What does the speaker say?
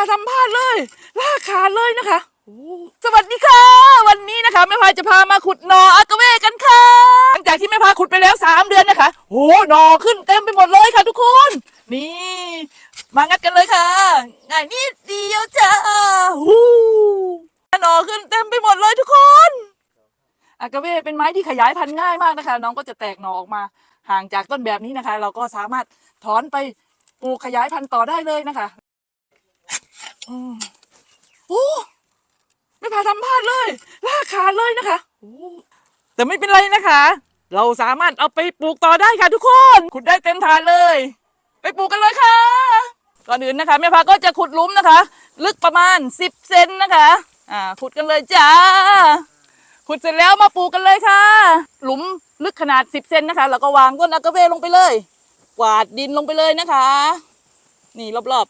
าทำพลาดเลยลากขาเลยนะคะสวัสดีค่ะ วันนี้นะคะแม่พาจะพามาขุดหนออากาเวกันค่ะ หลังจากที่แม่พาขุดไปแล้วสามเดือนนะคะโอ้หนอขึ้นเต็มไปหมดเลยค่ะทุกคน นี่ มางัดกันเลยค่ะง่ายนิดเดียวจ้าฮู้หนอขึ้นเต็มไปหมดเลยทุกคนอากาเวเป็นไม้ที่ขยายพันธุ์ง่ายมากนะคะ น้องก็จะแตกหนอออกมา ห่างจากต้นแบบนี้นะคะ เราก็สามารถถอนไปปลูกขยายพันธุ์ต่อได้เลยนะคะ โอ้ไม่พาทำพลาดเลยลากขาเลยนะคะโอ้แต่ไม่เป็นไรนะคะ เราสามารถเอาไปปลูกต่อได้ค่ะทุกคนขุดได้เต็มฐานเลย ไปปลูกกันเลยค่ะ ก่อนอื่นนะคะแม่พาก็จะขุดหลุมนะคะ ลึกประมาณสิบเซนนะคะ อ่าขุดกันเลยจ้าขุดเสร็จแล้วมาปลูกกันเลยค่ะ หลุมลึกขนาด 10เซนนะคะ แล้วก็วางต้นอากาเวลงไปเลย กวาดดินลงไปเลยนะคะ นี่รอบ